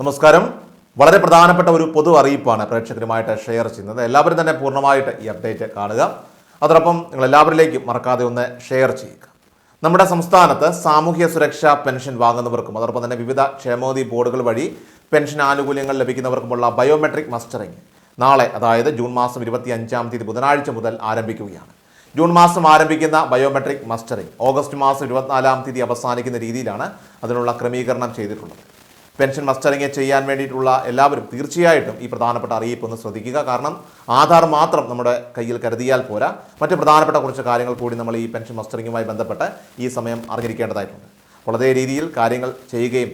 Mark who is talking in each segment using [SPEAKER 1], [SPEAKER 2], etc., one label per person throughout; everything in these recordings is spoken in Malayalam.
[SPEAKER 1] നമസ്കാരം. വളരെ പ്രധാനപ്പെട്ട ഒരു പൊതു അറിയിപ്പാണ് പ്രേക്ഷകരുമായിട്ട് ഷെയർ ചെയ്യുന്നത്. എല്ലാവരും തന്നെ പൂർണമായിട്ട് ഈ അപ്ഡേറ്റ് കാണുക. അതോടൊപ്പം നിങ്ങൾ എല്ലാവരിലേക്കും മറക്കാതെ ഒന്ന് ഷെയർ ചെയ്യുക. നമ്മുടെ സംസ്ഥാനത്ത് സാമൂഹ്യ സുരക്ഷാ പെൻഷൻ വാങ്ങുന്നവർക്കും അതോടൊപ്പം തന്നെ വിവിധ ക്ഷേമോദി ബോർഡുകൾ വഴി പെൻഷൻ ആനുകൂല്യങ്ങൾ ലഭിക്കുന്നവർക്കുമുള്ള ബയോമെട്രിക് മസ്റ്ററിംഗ് നാളെ അതായത് ജൂൺ മാസം ഇരുപത്തി അഞ്ചാം തീയതി ബുധനാഴ്ച മുതൽ ആരംഭിക്കുകയാണ്. ജൂൺ മാസം ആരംഭിക്കുന്ന ബയോമെട്രിക് മസ്റ്ററിംഗ് ഓഗസ്റ്റ് മാസം ഇരുപത്തിനാലാം തീയതി അവസാനിക്കുന്ന രീതിയിലാണ് അതിനുള്ള ക്രമീകരണം ചെയ്തിട്ടുള്ളത്. പെൻഷൻ മസ്റ്ററിങ് ചെയ്യാൻ വേണ്ടിയിട്ടുള്ള എല്ലാവരും തീർച്ചയായിട്ടും ഈ പ്രധാനപ്പെട്ട അറിയിപ്പ് ഒന്ന് ശ്രദ്ധിക്കുക. കാരണം ആധാർ മാത്രം നമ്മുടെ കയ്യിൽ കരുതിയാൽ പോരാ. മറ്റ് പ്രധാനപ്പെട്ട കുറച്ച് കാര്യങ്ങൾ കൂടി നമ്മൾ ഈ പെൻഷൻ മസ്റ്ററിങ്ങുമായി ബന്ധപ്പെട്ട് ഈ സമയം അറിഞ്ഞിരിക്കേണ്ടതായിട്ടുണ്ട്. വളരെ രീതിയിൽ കാര്യങ്ങൾ ചെയ്യുകയും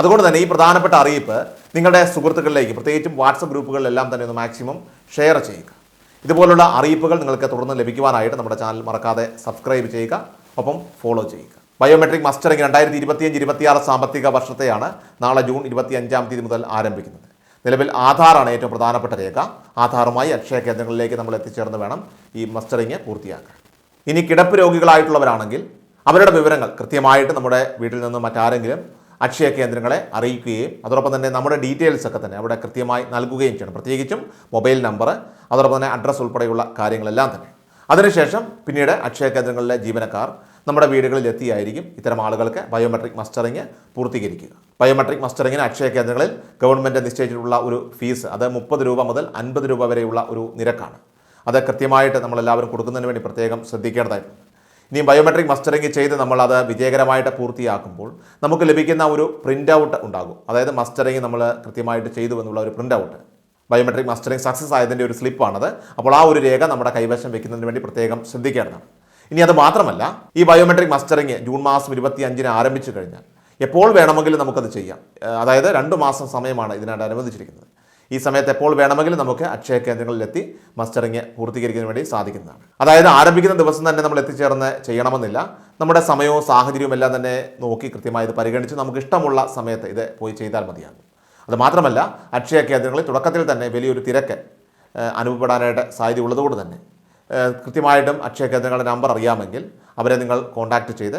[SPEAKER 1] അതുകൊണ്ട് തന്നെ ഈ പ്രധാനപ്പെട്ട അറിയിപ്പ് നിങ്ങളുടെ സുഹൃത്തുക്കളിലേക്ക് പ്രത്യേകിച്ചും വാട്സപ്പ് ഗ്രൂപ്പുകളിലെല്ലാം തന്നെ ഒന്ന് മാക്സിമം ഷെയർ ചെയ്യുക. ഇതുപോലുള്ള അറിയിപ്പുകൾ നിങ്ങൾക്ക് തുടർന്ന് ലഭിക്കുവാനായിട്ട് നമ്മുടെ ചാനൽ മറക്കാതെ സബ്സ്ക്രൈബ് ചെയ്യുക. ഒപ്പം ഫോളോ ചെയ്യുക. ബയോമെട്രിക് മസ്റ്ററിംഗ് രണ്ടായിരത്തി ഇരുപത്തിയഞ്ച് ഇരുപത്തിയാറ് സാമ്പത്തിക വർഷത്തെയാണ് നാളെ ജൂൺ ഇരുപത്തി അഞ്ചാം തീയതി മുതൽ ആരംഭിക്കുന്നത്. നിലവിൽ ആധാറാണ് ഏറ്റവും പ്രധാനപ്പെട്ട രേഖ. ആധാറുമായി അക്ഷയ കേന്ദ്രങ്ങളിലേക്ക് നമ്മൾ എത്തിച്ചേർന്ന് വേണം ഈ മസ്റ്ററിംഗ് പൂർത്തിയാക്കാൻ. ഇനി കിടപ്പ് രോഗികളായിട്ടുള്ളവരാണെങ്കിൽ അവരുടെ വിവരങ്ങൾ കൃത്യമായിട്ട് നമ്മുടെ വീട്ടിൽ നിന്ന് മറ്റാരെങ്കിലും അക്ഷയ കേന്ദ്രങ്ങളെ അറിയിക്കുകയും അതോടൊപ്പം തന്നെ നമ്മുടെ ഡീറ്റെയിൽസ് ഒക്കെ തന്നെ അവിടെ കൃത്യമായി നൽകുകയും ചെയ്യണം. പ്രത്യേകിച്ചും മൊബൈൽ നമ്പർ അതോടൊപ്പം തന്നെ അഡ്രസ്സ് ഉൾപ്പെടെയുള്ള കാര്യങ്ങളെല്ലാം തന്നെ. അതിനുശേഷം പിന്നീട് അക്ഷയ കേന്ദ്രങ്ങളിലെ ജീവനക്കാർ നമ്മുടെ വീടുകളിൽ എത്തിയായിരിക്കും ഇത്തരം ആളുകൾക്ക് ബയോമെട്രിക് മസ്റ്ററിങ് പൂർത്തീകരിക്കുക. ബയോമെട്രിക് മസ്റ്ററിങ്ങിന് അക്ഷയ കേന്ദ്രങ്ങളിൽ ഗവൺമെന്റ് നിശ്ചയിച്ചിട്ടുള്ള ഒരു ഫീസ് അത് മുപ്പത് രൂപ മുതൽ അൻപത് രൂപ വരെയുള്ള ഒരു നിരക്കാണ്. അത് കൃത്യമായിട്ട് നമ്മളെല്ലാവരും കൊടുക്കുന്നതിന് വേണ്ടി പ്രത്യേകം ശ്രദ്ധിക്കേണ്ടതായിട്ടുണ്ട്. ഇനി ബയോമെട്രിക് മസ്റ്ററിങ് ചെയ്ത് നമ്മൾ അത് വിജയകരമായിട്ട് പൂർത്തിയാക്കുമ്പോൾ നമുക്ക് ലഭിക്കുന്ന ഒരു പ്രിന്റ് ഔട്ട് ഉണ്ടാകും. അതായത് മസ്റ്ററിങ് നമ്മൾ കൃത്യമായിട്ട് ചെയ്തു എന്നുള്ള ഒരു print out biometric mustering success ആയതിന്റെ ഒരു സ്ലിപ്പാണത്. അപ്പോൾ ആ ഒരു രേഖ നമ്മുടെ കൈവശം വെക്കുന്നതിന് വേണ്ടി പ്രത്യേകം ശ്രദ്ധിക്കേണ്ടതാണ്. ഇനി അത് മാത്രമല്ല ഈ ബയോമെട്രിക് മസ്റ്ററിങ് ജൂൺ മാസം ഇരുപത്തി അഞ്ചിന് ആരംഭിച്ചു കഴിഞ്ഞാൽ എപ്പോൾ വേണമെങ്കിലും നമുക്കത് ചെയ്യാം. അതായത് രണ്ട് മാസം സമയമാണ് ഇതിനായിട്ട് അനുവദിച്ചിരിക്കുന്നത്. ഈ സമയത്ത് എപ്പോൾ വേണമെങ്കിലും നമുക്ക് അക്ഷയ കേന്ദ്രങ്ങളിലെത്തി മസ്റ്ററിങ് പൂർത്തീകരിക്കുന്നതിന് വേണ്ടി സാധിക്കുന്നതാണ്. അതായത് ആരംഭിക്കുന്ന ദിവസം തന്നെ നമ്മൾ എത്തിച്ചേർന്ന് ചെയ്യണമെന്നില്ല. നമ്മുടെ സമയവും സാഹചര്യവും എല്ലാം തന്നെ നോക്കി കൃത്യമായി ഇത് പരിഗണിച്ച് നമുക്ക് ഇഷ്ടമുള്ള സമയത്ത് ഇത് പോയി ചെയ്താൽ മതിയാകും. അത് മാത്രമല്ല അക്ഷയ കേന്ദ്രങ്ങളിൽ തുടക്കത്തിൽ തന്നെ വലിയൊരു തിരക്ക് അനുഭവപ്പെടാനായിട്ട് സാധ്യത ഉള്ളതുകൊണ്ട് തന്നെ കൃത്യമായിട്ടും അക്ഷയ കേന്ദ്രങ്ങളുടെ നമ്പർ അറിയാമെങ്കിൽ അവരെ നിങ്ങൾ കോൺടാക്റ്റ് ചെയ്ത്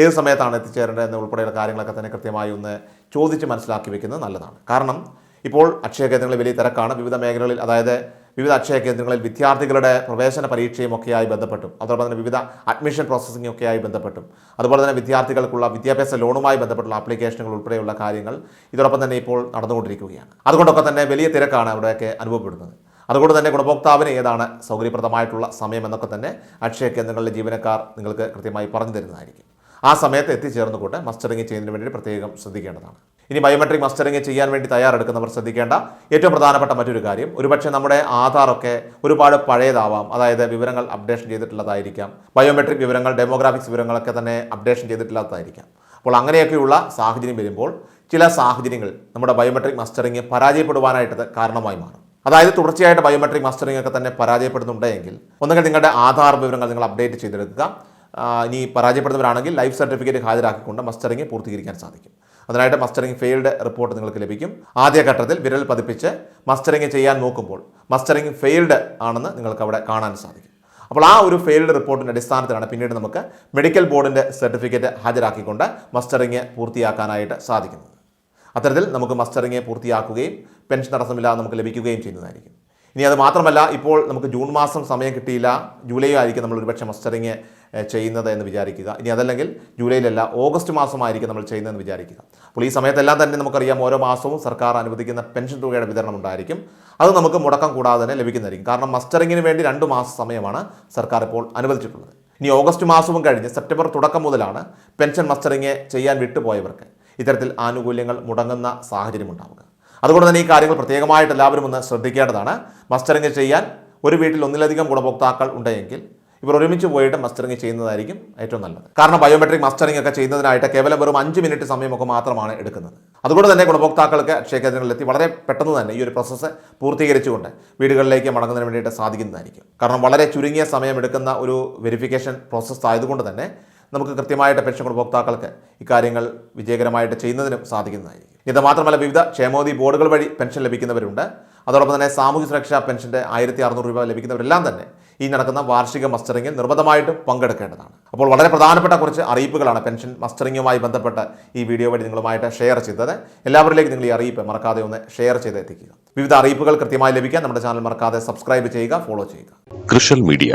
[SPEAKER 1] ഏത് സമയത്താണ് എത്തിച്ചേരേണ്ടത് എന്ന ഉൾപ്പെടെയുള്ള കാര്യങ്ങളൊക്കെ തന്നെ കൃത്യമായി ഒന്ന് ചോദിച്ച് മനസ്സിലാക്കി വെക്കുന്നത് നല്ലതാണ്. കാരണം ഇപ്പോൾ അക്ഷയ കേന്ദ്രങ്ങളിൽ വലിയ തിരക്കാണ്. വിവിധ മേഖലകളിൽ അതായത് വിവിധ അക്ഷയ കേന്ദ്രങ്ങളിൽ വിദ്യാർത്ഥികളുടെ പ്രവേശന പരീക്ഷയും ഒക്കെയായി ബന്ധപ്പെട്ടും. അതോടൊപ്പം തന്നെ വിവിധ അഡ്മിഷൻ പ്രോസസ്സിംഗ് ഒക്കെയായി ബന്ധപ്പെട്ടും. അതുപോലെ തന്നെ വിദ്യാർത്ഥികൾക്കുള്ള വിദ്യാഭ്യാസ ലോണുമായി ബന്ധപ്പെട്ടുള്ള ആപ്ലിക്കേഷനുകൾ ഉൾപ്പെടെയുള്ള കാര്യങ്ങൾ ഇതോടൊപ്പം തന്നെ ഇപ്പോൾ നടന്നുകൊണ്ടിരിക്കുകയാണ്. അതുകൊണ്ടൊക്കെ തന്നെ വലിയ തിരക്കാണ് അവിടെയൊക്കെ അനുഭവപ്പെടുന്നത്. അതുകൊണ്ട് തന്നെ ഗുണഭോക്താവിന് ഏതാണ് സൗകര്യപ്രദമായിട്ടുള്ള സമയം എന്നൊക്കെ തന്നെ അക്ഷയ കേന്ദ്രങ്ങളിലെ ജീവനക്കാർ നിങ്ങൾക്ക് കൃത്യമായി പറഞ്ഞു തരുന്നതായിരിക്കും. ആ സമയത്ത് എത്തിച്ചേർന്നുകൊണ്ട് മസ്റ്ററിംഗ് ചെയ്യുന്നതിന് വേണ്ടി പ്രത്യേകം ശ്രദ്ധിക്കേണ്ടതാണ്. ഇനി ബയോമെട്രിക് മസ്റ്ററിംഗ് ചെയ്യാൻ വേണ്ടി തയ്യാറെടുക്കുന്നവർ ശ്രദ്ധിക്കേണ്ട ഏറ്റവും പ്രധാനപ്പെട്ട മറ്റൊരു കാര്യം ഒരുപക്ഷെ നമ്മുടെ ആധാറൊക്കെ ഒരുപാട് പഴയതാവാം. അതായത് വിവരങ്ങൾ അപ്ഡേഷൻ ചെയ്തിട്ടുള്ളതായിരിക്കാം ബയോമെട്രിക് വിവരങ്ങൾ ഡെമോഗ്രാഫിക്സ് വിവരങ്ങളൊക്കെ തന്നെ അപ്ഡേഷൻ ചെയ്തിട്ടില്ലാത്തതായിരിക്കാം അപ്പോൾ അങ്ങനെയൊക്കെയുള്ള സാഹചര്യം വരുമ്പോൾ ചില സാഹചര്യങ്ങൾ നമ്മുടെ ബയോമെട്രിക് മസ്റ്ററിംഗ് പരാജയപ്പെടുവാനായിട്ട് കാരണമായി മാറും. അതായത് തുടർച്ചയായിട്ട് ബയോമെട്രിക് മസ്റ്ററിംഗ് ഒക്കെ തന്നെ പരാജയപ്പെടുന്നുണ്ടെങ്കിൽ ഒന്നുകിൽ നിങ്ങളുടെ ആധാർ വിവരങ്ങൾ നിങ്ങൾ അപ്ഡേറ്റ് ചെയ്തെടുക്കുക. ഇനി പരാജയപ്പെടുന്നവരാണെങ്കിൽ ലൈഫ് സർട്ടിഫിക്കറ്റ് ഹാജരാക്കിക്കൊണ്ട് മസ്റ്ററിംഗ് പൂർത്തീകരിക്കാൻ സാധിക്കും. അതിനായിട്ട് മസ്റ്ററിംഗ് ഫെയിൽഡ് റിപ്പോർട്ട് നിങ്ങൾക്ക് ലഭിക്കും. ആദ്യഘട്ടത്തിൽ വിരൽ പതിപ്പിച്ച് മസ്റ്ററിംഗ് ചെയ്യാൻ നോക്കുമ്പോൾ മസ്റ്ററിംഗ് ഫെയിൽഡ് ആണെന്ന് നിങ്ങൾക്ക് അവിടെ കാണാൻ സാധിക്കും. അപ്പോൾ ആ ഒരു ഫെയിൽഡ് റിപ്പോർട്ടിന്റെ അടിസ്ഥാനത്തിലാണ് പിന്നീട് നമുക്ക് മെഡിക്കൽ ബോർഡിന്റെ സർട്ടിഫിക്കറ്റ് ഹാജരാക്കിക്കൊണ്ട് മസ്റ്ററിംഗ് പൂർത്തിയാക്കാനായിട്ട് സാധിക്കുന്നത്. അത്തരത്തിൽ നമുക്ക് മസ്റ്ററിങ് പൂർത്തിയാക്കുകയും പെൻഷൻ തടസ്സമില്ലാതെ നമുക്ക് ലഭിക്കുകയും ചെയ്യുന്നതായിരിക്കും. ഇനി അത് മാത്രമല്ല ഇപ്പോൾ നമുക്ക് ജൂൺ മാസം സമയം കിട്ടിയില്ല. ജൂലൈ ആയിരിക്കും നമ്മൾ ഒരുപക്ഷെ മസ്റ്ററിങ് ചെയ്യുന്നത് എന്ന് വിചാരിക്കുക. ഇനി അതല്ലെങ്കിൽ ജൂലൈയിലല്ല ഓഗസ്റ്റ് മാസമായിരിക്കും നമ്മൾ ചെയ്യുന്നതെന്ന് വിചാരിക്കുക. അപ്പോൾ ഈ സമയത്തെല്ലാം തന്നെ നമുക്കറിയാം ഓരോ മാസവും സർക്കാർ അനുവദിക്കുന്ന പെൻഷൻ തുകയുടെ വിതരണം ഉണ്ടായിരിക്കും. അത് നമുക്ക് മുടക്കം കൂടാതെ തന്നെ ലഭിക്കുന്നതായിരിക്കും. കാരണം മസ്റ്ററിങ്ങിന് വേണ്ടി രണ്ട് മാസം സമയമാണ് സർക്കാർ ഇപ്പോൾ അനുവദിച്ചിട്ടുള്ളത്. ഇനി ഓഗസ്റ്റ് മാസവും കഴിഞ്ഞ് സെപ്റ്റംബർ തുടക്കം മുതലാണ് പെൻഷൻ മസ്റ്ററിങ് ചെയ്യാൻ വിട്ടുപോയവർക്ക് ഇത്തരത്തിൽ ആനുകൂല്യങ്ങൾ മുടങ്ങുന്ന സാഹചര്യം ഉണ്ടാവുക അതുകൊണ്ട് തന്നെ ഈ കാര്യങ്ങൾ പ്രത്യേകമായിട്ട് എല്ലാവരും ഒന്ന് ശ്രദ്ധിക്കേണ്ടതാണ്. മസ്റ്ററിങ് ചെയ്യാൻ ഒരു വീട്ടിൽ ഒന്നിലധികം ഗുണഭോക്താക്കൾ ഉണ്ടെങ്കിൽ ഇവർ ഒരുമിച്ച് പോയിട്ട് മസ്റ്ററിങ് ചെയ്യുന്നതായിരിക്കും ഏറ്റവും നല്ലത്. കാരണം ബയോമെട്രിക് മസ്റ്ററിംഗ് ഒക്കെ ചെയ്യുന്നതിനായിട്ട് കേവലം വെറും അഞ്ച് മിനിറ്റ് സമയമൊക്കെ മാത്രമാണ് എടുക്കുന്നത്. അതുകൊണ്ട് തന്നെ ഗുണഭോക്താക്കൾക്ക് അക്ഷയ കേന്ദ്രങ്ങളിലെത്തി വളരെ പെട്ടെന്ന് തന്നെ ഈ ഒരു പ്രോസസ്സ് പൂർത്തീകരിച്ചുകൊണ്ട് വീടുകളിലേക്ക് മടങ്ങുന്നതിന് വേണ്ടിയിട്ട് സാധിക്കുന്നതായിരിക്കും. കാരണം വളരെ ചുരുങ്ങിയ സമയം എടുക്കുന്ന ഒരു വെരിഫിക്കേഷൻ പ്രോസസ്സ് ആയതുകൊണ്ട് തന്നെ നമുക്ക് കൃത്യമായിട്ട് പെൻഷൻ ഗുണഭോക്താക്കൾക്ക് ഇക്കാര്യങ്ങൾ വിജയകരമായിട്ട് ചെയ്യുന്നതിനും സാധിക്കുന്നതായിരിക്കും. ഇത് മാത്രമല്ല വിവിധ ക്ഷേമോദി ബോർഡുകൾ വഴി പെൻഷൻ ലഭിക്കുന്നവരുണ്ട്. അതോടൊപ്പം തന്നെ സാമൂഹ്യ സുരക്ഷാ പെൻഷന്റെ ആയിരത്തി അറുന്നൂറ് രൂപ ലഭിക്കുന്നവരെല്ലാം തന്നെ ഈ നടക്കുന്ന വാർഷിക മസ്റ്ററിങ്ങിൽ നിർബന്ധമായിട്ടും പങ്കെടുക്കേണ്ടതാണ്. അപ്പോൾ വളരെ പ്രധാനപ്പെട്ട കുറച്ച് അറിയിപ്പുകളാണ് പെൻഷൻ മസ്റ്ററിങ്ങുമായി ബന്ധപ്പെട്ട് ഈ വീഡിയോ വഴി നിങ്ങളുമായിട്ട് ഷെയർ ചെയ്തത്. എല്ലാവരിലേക്കും നിങ്ങൾ ഈ അറിയിപ്പ് മറക്കാതെ ഒന്ന് ഷെയർ ചെയ്ത് എത്തിക്കുക വിവിധ അറിയിപ്പുകൾ കൃത്യമായി ലഭിക്കാൻ നമ്മുടെ ചാനൽ മറക്കാതെ സബ്സ്ക്രൈബ് ചെയ്യുക ഫോളോ ചെയ്യുക.
[SPEAKER 2] കൃഷൽ മീഡിയ